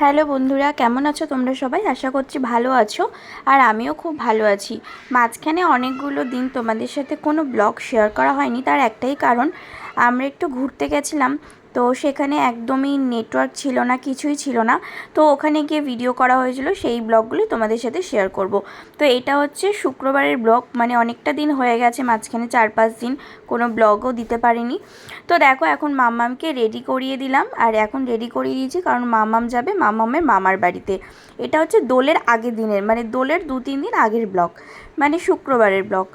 Hello বন্ধুরা, কেমন আছো তোমরা সবাই? আশা করছি ভালো আছো আর আমিও খুব ভালো আছি। মাঝখানে অনেকগুলো দিন তোমাদের সাথে কোনো ব্লগ শেয়ার করা হয়নি, তার একটাই কারণ আমরা একটু ঘুরতে গেছিলাম। তো সেখানে একদমই নেটওয়ার্ক ছিল না, কিছুই ছিল না। তো ওখানে গিয়ে ভিডিও করা হয়েছিল, সেই ব্লগগুলি তোমাদের সাথে শেয়ার করব। তো এটা হচ্ছে শুক্রবারের ব্লগ মানে অনেকটা দিন হয়ে গেছে, মাঝখানে চার পাঁচ দিন কোনো ব্লগও দিতে পারিনি। তো দেখো, এখন মামামকে রেডি করিয়ে দিলাম, আর এখন রেডি করিয়ে দিয়েছি, কারণ মামাম যাবে, মামামের মামার বাড়িতে। এটা হচ্ছে দোলের আগের দিনের মানে দোলের দু তিন দিন আগের ব্লগ মানে শুক্রবারের ব্লগ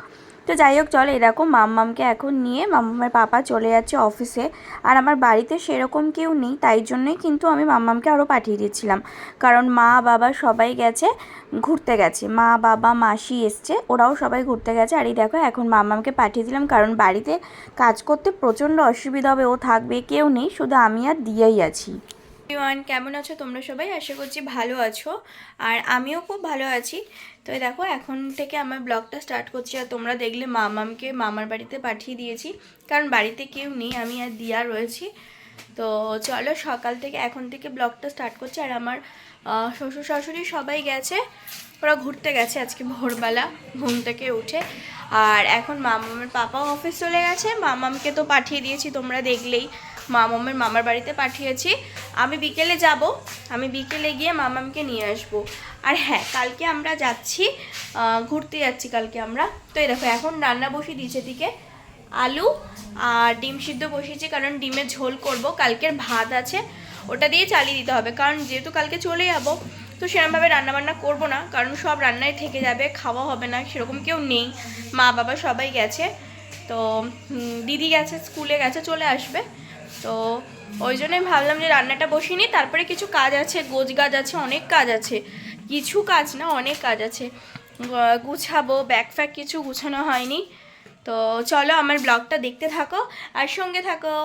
তো যাই হোক, চলো এরকম মাম্মামকে এখন নিয়ে মাম্মামের পাপা চলে যাচ্ছে অফিসে আর আমার বাড়িতে সেরকম কেউ নেই, তাই জন্যই কিন্তু আমি মাম্মামকে আরও পাঠিয়ে দিচ্ছিলাম কারণ মা, বাবা সবাই গেছে, ঘুরতে গেছে। মা, বাবা, মাসি এসছে, ওরাও সবাই ঘুরতে গেছে। আর এই দেখো, এখন মাম্মামকে পাঠিয়ে দিলাম। কারণ বাড়িতে কাজ করতে প্রচণ্ড অসুবিধা হবে, ও থাকবে, কেউ নেই, শুধু আমি আর দিয়েই আছি। এভরিওয়ান কেমন আছো তোমরা সবাই? আশা করছি ভালো আছো। আর আমিও খুব ভালো আছি। তো দেখো, এখন থেকে আমার ব্লগটা স্টার্ট করছি। আর তোমরা দেখলে মামামকে মামার বাড়িতে পাঠিয়ে দিয়েছি। কারণ বাড়িতে কেউ নেই, আমি আর দিয়া রয়েছি। তো চলো, সকাল থেকে এখন থেকে ব্লগটা স্টার্ট করছি। আর আমার শ্বশুর শাশুড়ি সবাই গেছে। ওরা ঘুরতে গেছে আজকে ভোরবেলা, ঘুম থেকে উঠে। আর এখন মামামের পাপাও অফিস চলে গেছে। মামামকে তো পাঠিয়ে দিয়েছি, তোমরা দেখলেই। মামামের মামার বাড়িতে পাঠিয়েছি। আমি বিকেলে যাব। আমি বিকেলে গিয়ে মামামকে নিয়ে আসব। আর হ্যাঁ কালকে আমরা যাচ্ছি ঘুরতে যাচ্ছি কালকে আমরা। তো এই দেখো, এখন রান্না বসিয়ে দিয়েছে দিকে আলু আর ডিম সিদ্ধ বসিয়েছি, কারণ ডিমের ঝোল করব। কালকের ভাত আছে, ওটা দিয়ে চালিয়ে দিতে হবে, কারণ যেহেতু কালকে চলে যাব, তো সেরকমভাবে রান্নাবান্না করব না, কারণ সব রান্নায় থেকে যাবে, খাওয়া হবে না, সেরকম কেউ নেই। মা বাবা সবাই গেছে, তো দিদি গেছে, স্কুলে গেছে, চলে আসবে। তো ওই জন্যই ভাবলাম যে রান্নাটা বসিয়ে নিই। তারপরে কিছু কাজ আছে গোজ গাছ আছে, অনেক কাজ আছে। কিছু কাজ না, অনেক কাজ আছে। গুছাবো ব্যাগ ফ্যাগ কিছু গুছানো হয়নি। তো চলো আমার ব্লগটা দেখতে থাকো আর সঙ্গে থাকো।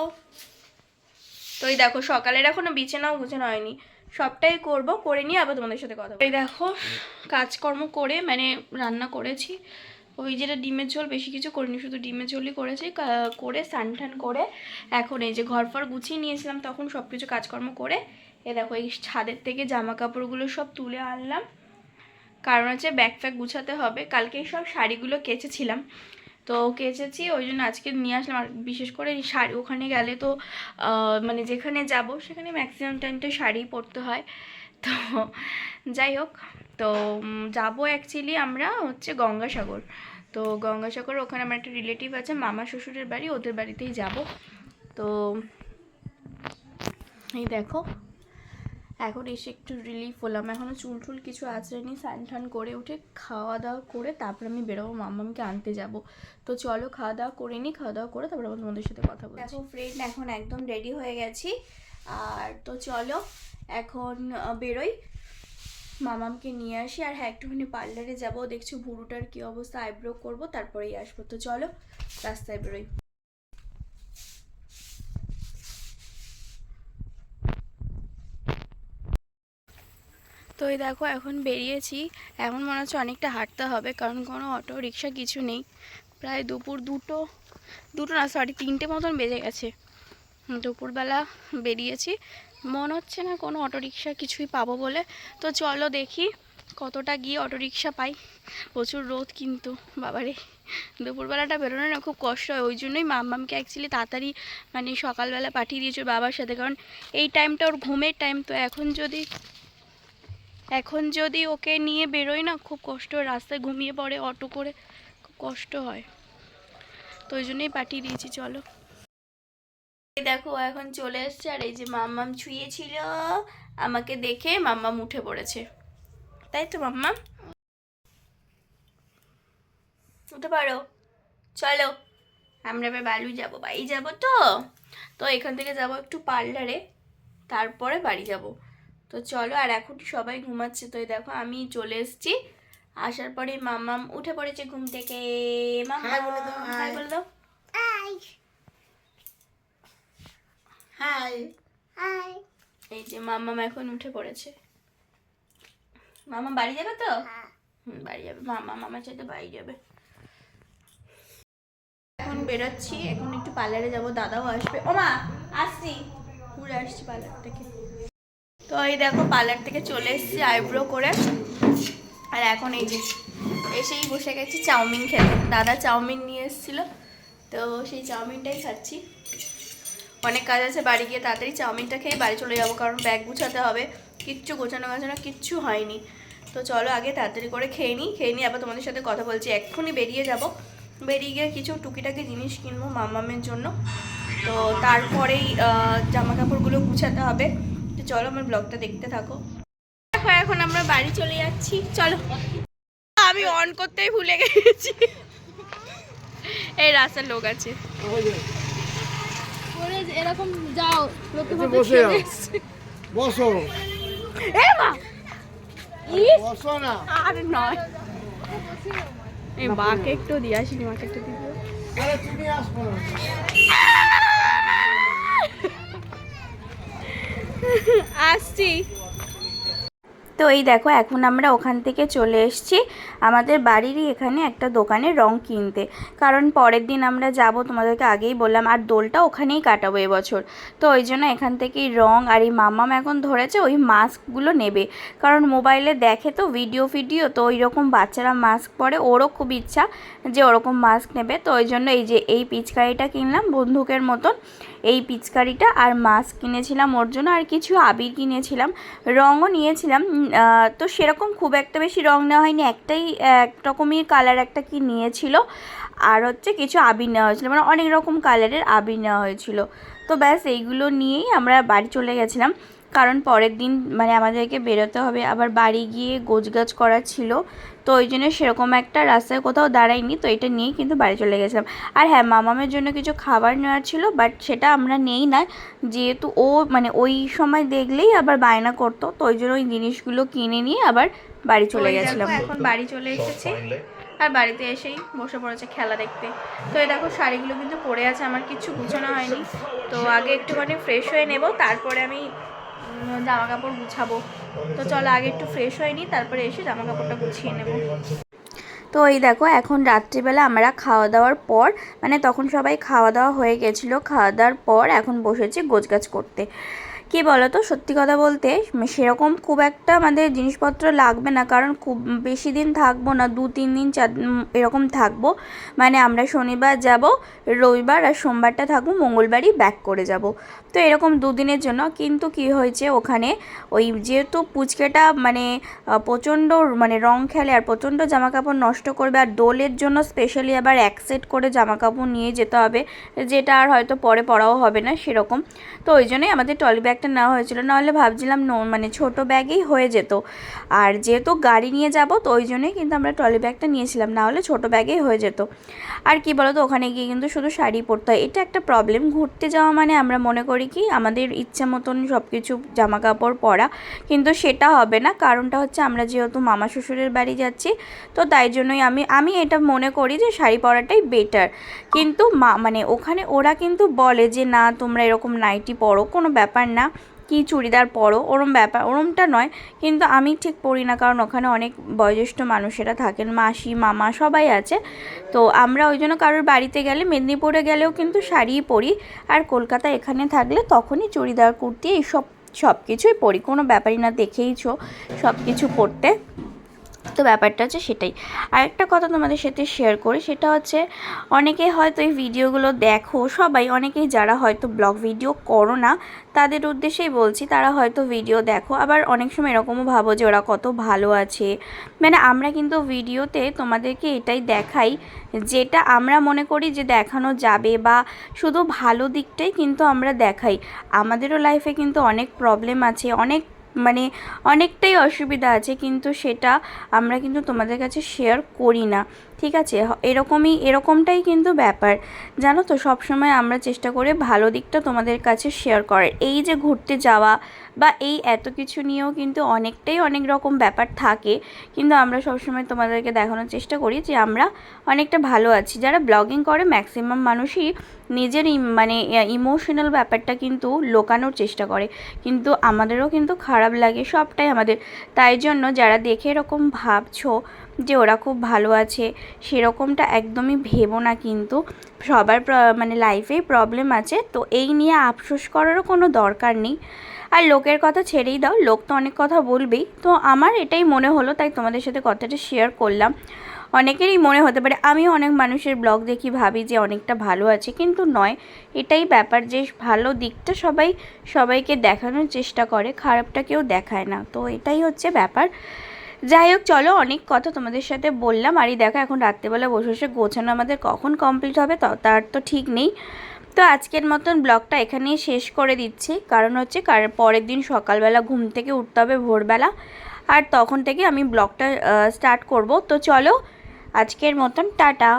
তো এই দেখো, সকালের এখনও বিছানাও গুছানো হয়নি। সবটাই করব, করে নিয়ে আবার তোমাদের সাথে কথা। এই দেখো, কাজকর্ম করে মানে রান্না করেছি। ওই যেটা ডিমের ঝোল, বেশি কিছু করিনি, শুধু ডিমের ঝোলই করেছি। করে স্নান করে এখন এই যে ঘর ফর গুছিয়ে নিয়েছিলাম, তখন সব কিছু কাজকর্ম করে এ দেখো এই ছাদের থেকে জামা কাপড়গুলো সব তুলে আনলাম। কারণ হচ্ছে ব্যাগ ফ্যাগ গুছাতে হবে। কালকে সব শাড়িগুলো কেচেছিলাম। তো কেচেছি, ওই জন্য আজকে নিয়ে আসলাম। আর বিশেষ করে শাড়ি, ওখানে গেলে তো মানে যেখানে যাব, সেখানে ম্যাক্সিমাম টাইমটা শাড়ি পরতে হয়। তো যাই হোক, তো যাব অ্যাকচুয়ালি আমরা হচ্ছে গঙ্গাসাগর। তো গঙ্গাসাগর ওখানে আমার একটা রিলেটিভ আছে, মামা শ্বশুরের বাড়ি, ওদের বাড়িতেই যাব। তো, এই দেখো, এখন এসে একটু রিলিফ হলাম। এখনও চুল টুল কিছু আঁচড়েনি, স্নান টান করে উঠে খাওয়া দাওয়া করে তারপর আমি বেরোবো, মামামকে আনতে যাব। তো চলো খাওয়া দাওয়া করে নিই খাওয়া দাওয়া করে তারপর আবার তোমাদের সাথে কথা বলছি। দেখো ফ্রেন্ড এখন একদম রেডি হয়ে গেছি। আর তো চলো, এখন বেরোই। মামামকে নিয়ে আসি, আর হ্যাঁ একটুখানি পার্লারে যাব। দেখছি ভুরুটার কি অবস্থা আইব্রো করব, তারপরেই আসব। তো চলো, রাস্তায় বেরোই। তো এই দেখো, এখন বেরিয়েছি। এখন মনে হচ্ছে অনেকটা হাঁটতে হবে, কারণ কোনো অটো, রিক্সা কিছু নেই। প্রায় দুপুর দুটো দুটো না সরি তিনটে মতন বেজে গেছে। দুপুরবেলা বেরিয়েছি। মনে হচ্ছে না কোনো অটো রিক্সা কিছুই পাবো বলে। তো চলো দেখি কতটা গিয়ে অটো রিক্সা পাই। প্রচুর রোদ কিন্তু, বাবারে। দুপুরবেলাটা বেরোনো না খুব কষ্ট হয়, ওই জন্যই মাম্মামকে অ্যাকচুয়ালি তাড়াতাড়ি মানে সকালবেলা পাঠিয়ে দিয়েছে বাবার সাথে। কারণ এই টাইমটা ওর ঘুমের টাইম তো এখন যদি এখন যদি ওকে নিয়ে বেরোই না, খুব কষ্ট হয়। রাস্তায় ঘুমিয়ে পড়ে, অটো করে, খুব কষ্ট হয়। তো ওই জন্যই পাঠিয়ে দিয়েছি, চলো। দেখো এখন চলে এসছে আর এই যে মাম্মাম ছুঁয়েছিল। আমাকে দেখে মাম্মাম উঠে পড়েছে। তাই তো মাম্মাম? উঠে পারো চলো আমরা এবার বালু যাব। বাড়ি যাব তো। তো এখান থেকে যাব একটু পার্লারে তারপরে বাড়ি যাব। তো চলো আর এখন সবাই ঘুমাচ্ছে। তো এই দেখো আমি চলে এসেছি। আসার পরে মামাম উঠে পড়েছে ঘুম থেকে। মামা Hi বলে দাও, হাই এই যে মামাম এখন উঠে পড়েছে। মামা বাড়ি যাবে তো? হুম বাড়ি যাবে। মামা মামার সাথে বাড়ি যাবে। এখন বেরোচ্ছি এখন একটু পার্লারে যাব দাদাও আসবে। ও মা আসছি। ঘুরে আসছি পার্লার থেকে। তো এই দেখো পার্লার থেকে চলে এসেছি আইব্রো করে। আর এখন এই যে এসেই বসে গেছি চাউমিন খেতে। দাদা চাউমিন নিয়ে এসেছিল। তো সেই চাউমিনটাই খাচ্ছি। অনেক কাজ আছে, বাড়ি গিয়ে তাড়াতাড়ি চাউমিনটা খেয়ে বাড়ি চলে যাব, কারণ ব্যাগ গুছাতে হবে। কিচ্ছু গোছানো গাছানো কিচ্ছু হয়নি। তো চলো আগে তাড়াতাড়ি করে খেয়ে নিই খেয়ে নিই আবার তোমাদের সাথে কথা বলছি। এক্ষুনি বেরিয়ে যাব। বেরিয়ে গিয়ে কিছু টুকিটাকি জিনিস কিনবো মামামের জন্য। তো তারপরেই জামা কাপড়গুলো গুছাতে হবে। তো চলো আমার ব্লগটা দেখতে থাকো। দেখো, এখন আমরা বাড়ি চলে যাচ্ছি। চলো। আমি অন করতেই ভুলে গেছি। এই রাস্তার লোক আছে। করে এরকম যাও লোকে এসে ভাবে বসে ছেলে যাও। বসো। এ মা! বসো না। আর নয়। এই মাকে একটু দিয়ে আসি মাকে একটু দিয়ে আরে তুমি আসব আসছি। তো এই দেখো, এখন আমরা ওখান থেকে চলে এসেছি। আমাদের বাড়িরই এখানে একটা দোকানে রং কিনতে। কারণ পরের দিন আমরা যাব, তোমাদেরকে আগেই বললাম, আর দোলটা ওখানেই কাটাবো এবছর। তো ওই জন্য এখান থেকেই রং আর এই মামাম এখন ধরেছে, ওই মাস্কগুলো নেবে। কারণ মোবাইলে দেখে তো, ভিডিও ফিডিও, তো ওই রকম বাচ্চারা মাস্ক পরে, ওরও খুব ইচ্ছা যে ওরকম মাস্ক নেবে। তো ওই জন্য এই যে, এই পিচকারিটা কিনলাম বন্দুকের মতন। এই পিচকারিটা আর মাস্ক কিনেছিলাম ওর জন্য আর কিছু আবির কিনেছিলাম, রঙও নিয়েছিলাম তো সেরকম খুব একটা বেশি রঙ নেওয়া হয়নি, একটাই, এক রকমই কালার একটা কি নিয়েছিল, আর হচ্ছে কিছু আবির নেওয়া হয়েছিলো মানে অনেক রকম কালারের আবির নেওয়া হয়েছিল, তো ব্যাস এইগুলো নিয়েই আমরা বাড়ি চলে গেছিলাম। কারণ পরের দিন মানে আমাদেরকে বেরোতে হবে। আবার বাড়ি গিয়ে গোছগাছ করা ছিল। তো ওই জন্য সেরকম একটা রাস্তায় কোথাও দাঁড়াইনি। তো এটা নিয়েই কিন্তু বাড়ি চলে গেছিলাম। আর হ্যাঁ মামামের জন্য কিছু খাবার নেওয়ার ছিল বাট সেটা আমরা নেই না। যেহেতু ও মানে ওই সময় দেখলেই আবার বায়না করতো। তো ওই জন্য ওই জিনিসগুলো কিনে নিয়ে আবার বাড়ি চলে গেছিলাম। এখন বাড়ি চলে এসেছি। আর বাড়িতে এসেই বসে পড়েছে খেলা দেখতে। তো এই দেখো শাড়িগুলো কিন্তু পরে আছে। আমার কিছু গুছানো হয়নি। তো আগে একটুখানি ফ্রেশ হয়ে নেব। তারপরে আমি জামা কাপড় গুছাবো। তো চলো আগে একটু ফ্রেশ হয়নি তারপরে এসে জামা কাপড়টা গুছিয়ে নেব। তো এই দেখো, এখন রাত্রিবেলা আমরা খাওয়া দাওয়ার পর মানে তখন সবাই খাওয়া দাওয়া হয়ে গেছিল খাওয়া দাওয়ার পর এখন বসেছি গোছগাছ করতে। কি বলো তো সত্যি কথা বলতে সেরকম খুব একটা আমাদের জিনিসপত্র লাগবে না, কারণ খুব বেশি দিন থাকব না, দু, তিন দিন, চার এরকম থাকব। মানে আমরা শনিবার যাব, রবিবার আর সোমবারটা থাকব, মঙ্গলবারই ব্যাক করে যাব। তো এরকম দুদিনের জন্য কিন্তু কি হয়েছে, ওখানে ওই যেহেতু পুচকেটা মানে প্রচণ্ড মানে রং খেলে আর প্রচণ্ড জামা কাপড় নষ্ট করবে, আর দোলের জন্য স্পেশালি আবার এক সেট করে জামা কাপড় নিয়ে যেতে হবে, যেটা আর হয়তো পরে পরাও হবে না সেরকম। তো ওই জন্যই আমাদের টলি ব্যাগটা নেওয়া হয়েছিল, নাহলে ভাবছিলাম নো মানে ছোট ব্যাগেই হয়ে যেত। আর যেহেতু গাড়ি নিয়ে যাব, তো ওই জন্যই কিন্তু আমরা ট্রলি ব্যাগটা নিয়েছিলাম না হলে ছোট ব্যাগেই হয়ে যেত। আর কি বলতো, ওখানে গিয়ে কিন্তু শুধু শাড়ি পরতে হয়। এটা একটা প্রবলেম ঘুরতে যাওয়া মানে আমরা মনে করি কি, আমাদের ইচ্ছা মতন সব কিছু জামা কাপড় পরা, কিন্তু সেটা হবে না। কারণটা হচ্ছে আমরা যেহেতু মামা শ্বশুরের বাড়ি যাচ্ছি, তো তাই জন্যই আমি আমি এটা মনে করি যে শাড়ি পরাটাই বেটার কিন্তু মা মানে ওখানে ওরা কিন্তু বলে যে, না, তোমরা এরকম নাইটি পরো। কোনো ব্যাপার না। কি চুড়িদার পরো, ওরম ব্যাপার, ওরমটা নয়। কিন্তু আমি ঠিক পরি না, কারণ ওখানে অনেক বয়োজ্যেষ্ঠ মানুষেরা থাকেন, মাসি, মামা সবাই আছে। তো আমরা ওই জন্য কারোর বাড়িতে গেলে, মেদিনীপুরে গেলেও কিন্তু শাড়িই পরি। আর কলকাতা এখানে থাকলে তখনই চুড়িদার, কুর্তি, এইসব সব কিছুই পরি। কোনো ব্যাপারই না, দেখেইছো সব কিছু পরতে। তো ব্যাপারটা হচ্ছে সেটাই। আরেকটা কথা তোমাদের সাথে শেয়ার করি, সেটা হচ্ছে অনেকে হয়তো এই ভিডিওগুলো দেখো, সবাই অনেকেই যারা হয়তো ব্লগ ভিডিও করো না, তাদের উদ্দেশ্যেই বলছি তারা হয়তো ভিডিও দেখো। আবার অনেক সময় এরকমও ভাবো যে ওরা কত ভালো আছে। মানে আমরা কিন্তু ভিডিওতে তোমাদেরকে এটাই দেখাই, যেটা আমরা মনে করি যে দেখানো যাবে বা শুধু ভালো দিকটাই কিন্তু আমরা দেখাই। আমাদেরও লাইফে কিন্তু অনেক প্রবলেম আছে, অনেক মানে অনেকটাই অসুবিধা আছে, কিন্তু সেটা আমরা কিন্তু তোমাদের কাছে শেয়ার করি না। ঠিক আছে? এরকমই, এরকমটাই কিন্তু ব্যাপার। জানো তো, সবসময় আমরা চেষ্টা করে ভালো দিকটা তোমাদের কাছে শেয়ার করার। এই যে ঘুরতে যাওয়া বা এই এত কিছু নিয়েও কিন্তু অনেকটাই অনেক রকম ব্যাপার থাকে। কিন্তু আমরা সবসময় তোমাদেরকে দেখানোর চেষ্টা করি যে আমরা অনেকটা ভালো আছি। যারা ব্লগিং করে ম্যাক্সিমাম মানুষই নিজের মানে ইমোশনাল ব্যাপারটা কিন্তু লোকানোর চেষ্টা করে। কিন্তু আমাদেরও কিন্তু খারাপ লাগে, সবটাই আমাদের। তাই জন্য যারা দেখে এরকম ভাবছ যে ওরা খুব ভালো আছে, সেরকমটা একদমই ভেবো না কিন্তু। সবার মানে লাইফেই প্রবলেম আছে, তো এই নিয়ে আফসোস করারও কোনো দরকার নেই। আর লোকের কথা ছেড়েই দাও, লোক তো অনেক কথা বলবেই। তো আমার এটাই মনে হলো, তাই তোমাদের সাথে কথাটা শেয়ার করলাম। অনেকেরই মনে হতে পারে, আমিও অনেক মানুষের ব্লগ দেখি, ভাবি যে অনেকটা ভালো আছে, কিন্তু নয়। এটাই ব্যাপার যে ভালো দিকটা সবাই, সবাইকে দেখানোর চেষ্টা করে, খারাপটা কেউ দেখায় না। তো এটাই হচ্ছে ব্যাপার। যাই হোক, চলো, অনেক কথা তোমাদের সাথে বললাম। আর দেখো, এখন রাত্রেবেলা বসে বসে গোছানো আমাদের কখন কমপ্লিট হবে তার তো ঠিক নেই। তো আজকের মতন ব্লগটা এখানেই শেষ করে দিচ্ছি। কারণ হচ্ছে পরের দিন সকালবেলা ঘুম থেকে উঠতে হবে ভোরবেলা। আর তখন থেকে আমি ব্লগটা স্টার্ট করব। তো চলো, আজকের মতন, টাটা।